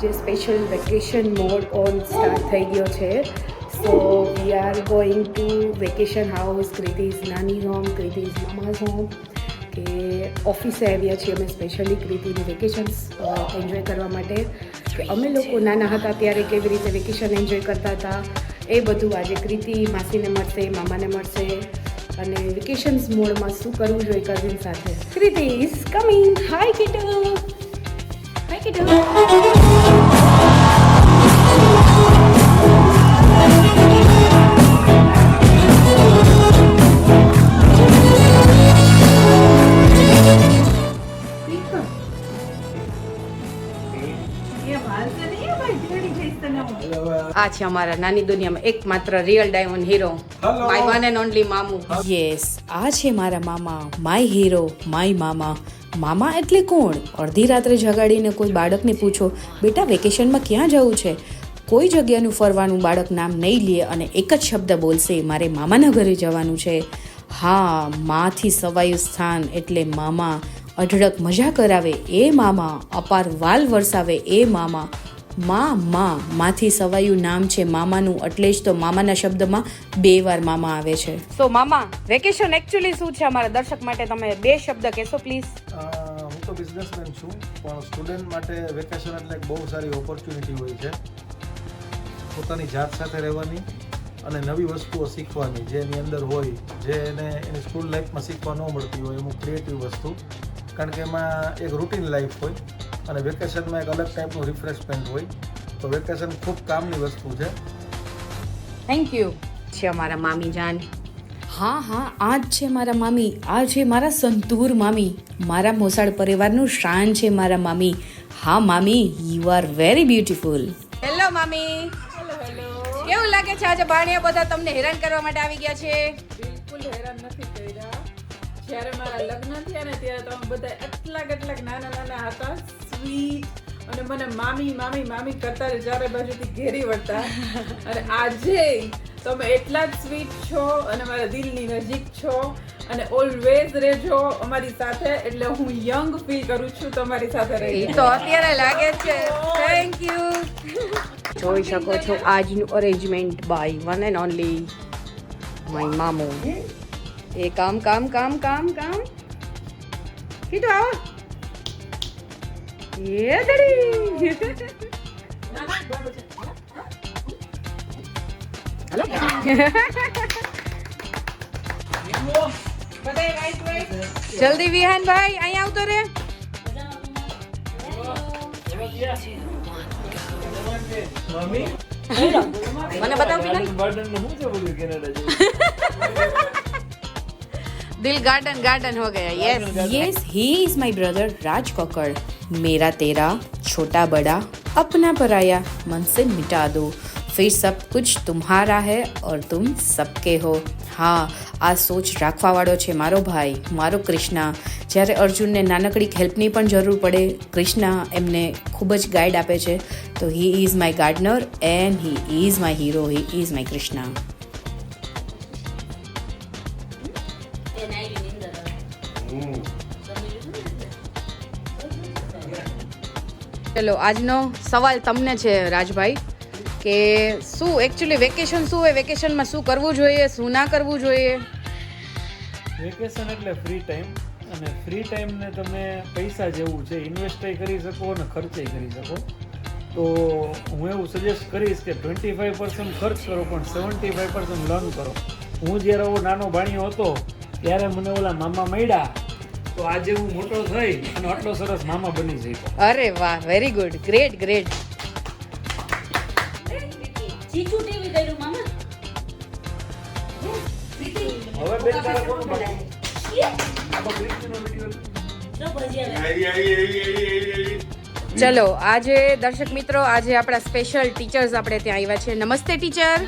આજે special vacation mode on start થઈ ગયો છે. So we are going to vacation house ક્રિતિઝ નાની હોમ ક્રિતિઝ મામાઝ હોમ કે ઓફિસે આવ્યા છીએ અમે સ્પેશિયલી ક્રિતિની વેકેશન્સ એન્જોય કરવા માટે. કે અમે લોકો નાના હતા ત્યારે કેવી રીતે વેકેશન એન્જોય કરતા હતા, એ બધું આજે કૃતિ માસીને મળશે, મામાને મળશે. અને વેકેશન્સ મોડમાં શું કરવું જોઈએ કઝિન સાથે? કૃતિ ઇઝ કમિંગ હાય કિટલ હાય કિટુ આ છે અમારા નાની દુનિયામાં એકમાત્ર real diamond hero my one and only મામુ. Yes આ છે મારા મામા માય હીરો માય મામા. મામા એટલે કોણ? અડધી રાત્રે જગાડીને કોઈ બાળકને પૂછો બેટા વેકેશનમાં ક્યાં જવું છે? કોઈ જગ્યાનું ફરવાનું બાળક નામ નહીં લે અને એક જ શબ્દ બોલશે મારે મામાના ઘરે જવાનું છે. હા માથી સવાયું સ્થાન એટલે મામા અઢળક મજા કરાવે એ મામા. અપાર વાલ વરસાવે એ મામા. મા મા. માંથી સવાયું નામ છે મામાનું એટલે જ તો મામાના શબ્દમાં બે વાર મામા આવે છે. સો મામા વેકેશન એકચ્યુઅલી શું છે અમારા દર્શક માટે? તમે બે શબ્દ કહેશો પ્લીઝ હું તો બિઝનેસમેન છું પણ સ્ટુડન્ટ માટે વેકેશન એટલે એક બહુ સારી ઓપોર્ચ્યુનિટી હોય છે. પોતાની જાત સાથે રહેવાની અને નવી વસ્તુઓ શીખવાની જે એની અંદર હોય જે એને એની સ્કૂલ લાઈફમાં શીખવા ન મળતી હોય અમુક ક્રિએટિવ વસ્તુ. કારણ કે એમાં એક રૂટીન લાઈફ હોય. અને વેકેશનમાં એક અલગ ટાઈપનું રિફ્રેશમેન્ટ હોય. તો વેકેશન ખૂબ કામની વસ્તુ છે. થેન્ક યુ છે અમારા મામી જાન. હા હા આ જ છે મારા મામી. આ છે મારા સંતૂર મામી. મારા મોસાળ પરિવારનું શાન છે મારા મામી. હા મામી you are very beautiful hello મામી. કેવું લાગે છે આજે બાણિયા બધા તમને હેરાન કરવા માટે આવી ગયા છે? બિલકુલ હેરાન નથી કર્યા. જ્યારે મારા લગ્ન થયા ને ત્યારે તમે બધા એટલા કેટલાક નાના નાના હતા. સ્વીટ અને મને મામી મામી મામી કરતા ચારે બાજુથી ઘેરી વળતા. અને આજે તમે એટલા જ સ્વીટ છો અને મારા દિલની નજીક છો અને ઓલવેઝ રહેજો અમારી સાથે, એટલે હું યંગ ફીલ કરું છું તમારી સાથે રહી તો અત્યારે લાગે છે. થેન્ક યુ જોઈ શકો છો આજનું arrangement by one and only my mamu. એ કામ કામ કામ કામ કામ. કીધું આવો. ఏదడి जल्दी विहन भाई आई आओ तो रे मैंने बताओ बिना दिल गार्डन गार्डन हो गया yes yes he is my brother Raj Kokar मेरा तेरा छोटा बड़ा अपना पराया मन से मिटा दो फिर सब कुछ तुम्हारा है और तुम सबके हो હા આ સોચ રાખવાવાળો છે મારો ભાઈ મારો કૃષ્ણા જ્યારે અર્જુનને નાનકડી હેલ્પની પણ જરૂર પડે કૃષ્ણા એમને ખૂબ જ ગાઈડ આપે છે તો he is my gardener and he is my hero he is my Krishna ચલો, આજનો સવાલ તમને છે, રાજભાઈ, કે શું એકચ્યુઅલી વેકેશન શું હોય? વેકેશનમાં શું કરવું જોઈએ? શું ના કરવું જોઈએ? વેકેશન એટલે ફ્રી ટાઈમ અને ફ્રી ટાઈમને તમે પૈસા જેવું છે ઇન્વેસ્ટય કરી શકો અને ખર્ચે કરી શકો. તો હું એવું સજેસ્ટ કરીશ કે ટ્વેન્ટી ફાઈવ પર્સન્ટ ખર્ચ કરો, પણ સેવન્ટી ફાઈવ પર્સન્ટ લર્ન કરો. હું જ્યારે એવો નાનો ભાણિયો હતો, ત્યારે મને ઓલા મામા મળ્યા તો આજે હું મોટો થઈ અને આટલો સરસ મામા બની જઈતો અરે વાહ વેરી ગુડ ગ્રેટ ગ્રેટ ચલો આજે દર્શક મિત્રો આજે આપણા સ્પેશિયલ ટીચર્સ આપણે ત્યાં આવ્યા છે. નમસ્તે teacher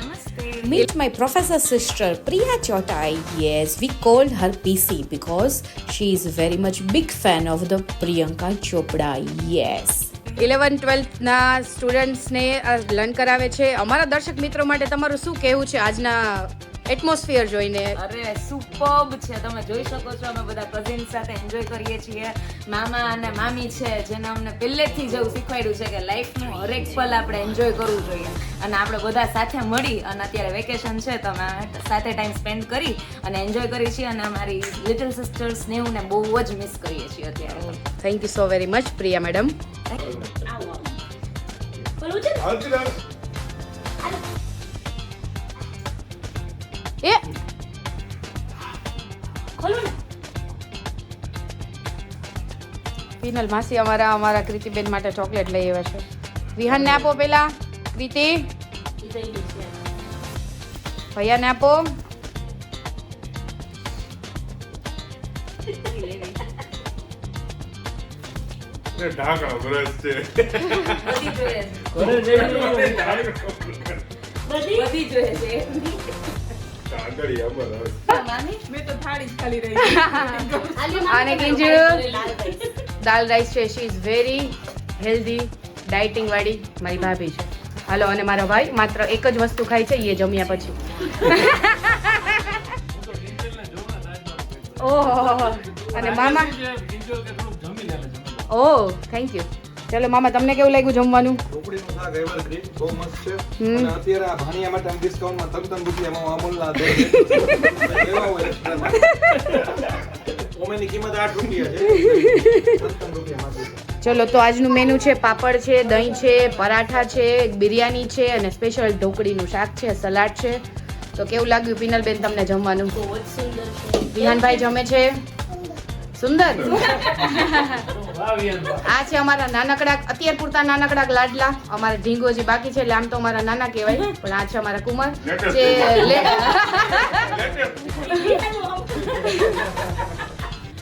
Meet my professor sister Priya Chotai. Yes, we called her PC because she is very much big fan of the Priyanka Chopra. Yes. Eleven ટ્વેલ્થના સ્ટુડન્ટ્સને લર્ન કરાવે છે અમારા દર્શક મિત્રો માટે તમારું શું કહેવું છે આજના એટમોસ્ફિયર જોઈને. અરે સુપર્બ છે. તમે જોઈ શકો છો અમે બધા કઝિન સાથે એન્જોય કરીએ છીએ. મામા અને મામી છે જેને અમને પહેલેથી જ એવું શીખવાડ્યું છે કે લાઈફનું હરેક પલ આપણે એન્જોય કરવું જોઈએ. અને આપણે બધા સાથે મળી અને અત્યારે વેકેશન છે તો અમે સાથે ટાઈમ સ્પેન્ડ કરી અને એન્જોય કરી છીએ. અને અમારી લિટલ સિસ્ટર્સ ને હું ને બહુ જ મિસ કરીએ છીએ અત્યારે. Thank you so very much Priya madam એ ફિનલ માસી અમારા અમારા કૃતિબેન માટે ચોકલેટ લઈ આવ્યા છે. વિહાનને આપો પેલા. કૃતિ. ભૈયાને આપો. ઢાંકણો બ્રશ છે. બધી જોઈએ ઘરે બધી જોઈએ છે. કાગળી અમર હવે. મામી મેં તો થાળી જ ખાલી રહી આને કિંજુ દાલ રાઈસ છે. She is very healthy dieting વાળી મારી ભાભી છે. હાલો અને મારો ભાઈ માત્ર એક જ વસ્તુ ખાય છે એ જમ્યા પછી. ઓહો અને મામા? ઓહ થેન્ક યુ ચલો મામા તમને કેવું લાગ્યું જમવાનું? ઢોકળીનું શાક evergreen, બહુ મસ્ત છે. અને અત્યારે આ ભાણિયા માટે આમ ડિસ્કાઉન્ટમાં તન તન રૂપિયામાં અમૂલના દહીં દે એવા હોય. ઓમેની કિંમત 8 રૂપિયા છે. તન તન રૂપિયામાં ચલો તો આજનું મેનુ છે પાપડ છે દહીં છે પરાઠા છે બિરયાની છે અને સ્પેશિયલ ઢોકળીનું શાક છે સલાડ છે. તો કેવું લાગ્યું પિનલબેન તમને જમવાનું? વિહાનભાઈ જમે છે? સુંદર. આ છે અમારા નાનકડા અત્યાર પૂરતા નાનકડા લાડલા. અમારા ઢીંગો જે બાકી છે એટલે આમ તો અમારા નાના કહેવાય. પણ આ છે અમારા કુમાર. જે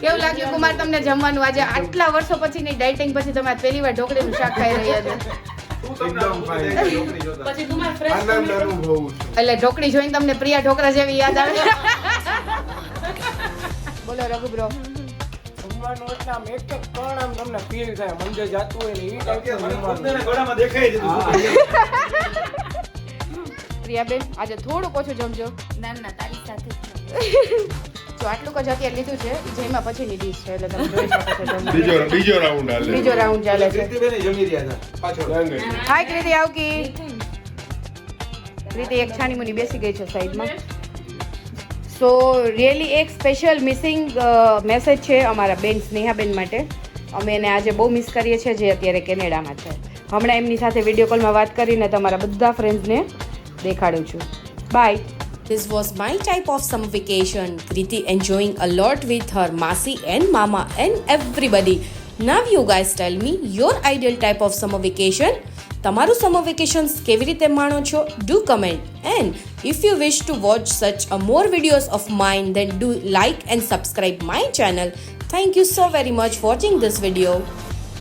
કેવું લાગ્યું કુમાર તમને જમવાનું? આજે આટલા વર્ષો પછીની ડાયટિંગ પછી તમે પહેલી વાર ઢોકળીનું શાક ખાઈ રહ્યા છું. એટલે ઢોકળી જોઈને તમને પ્રિયા ઢોકળા જેવી યાદ આવે. બોલો રઘુ બ્રો જમવાનું એટલે આમ એક એક કણ આમ તમને ફીલ થાય. મંદિર જાતું હોય ને એ ટાઈપનું દેખાય છે તો. શું કરીએ? પ્રિયાબેન આજે થોડુંક ઓછું જમજો. ના ના તારી સાથે તો આટલું જ અત્યારે લીધું છે જેમાં પછીની ડીશ છે એટલે તમે જોઈ શકો છો બીજો બીજો રાઉન્ડ હાલે. બીજો રાઉન્ડ ચાલે છે. કીર્તિબેન ય જમી રહ્યા હતા પાછો હાય કૃતિ આવકી. કૃતિ એક છાની મુની બેસી ગઈ છે સાઈડમાં. સો રિયલી એક સ્પેશિયલ મિસિંગ મેસેજ છે અમારા બેન સ્નેહાબેન માટે અમે એને આજે બહુ મિસ કરીએ છીએ જે અત્યારે કેનેડામાં છે હમણાં એમની સાથે વીડિયો કોલમાં વાત કરીને તમારા બધા ફ્રેન્ડ્સને દેખાડું છું bye This was my type of summer vacation. Kriti enjoying a lot with her Masi and Mama and everybody. Now you guys tell me your ideal type of summer vacation. તમારું summer vacations કેવી રીતે માણો છો? Do comment and if you wish to watch such a more videos of mine then do like and subscribe my channel thank you so very much watching this video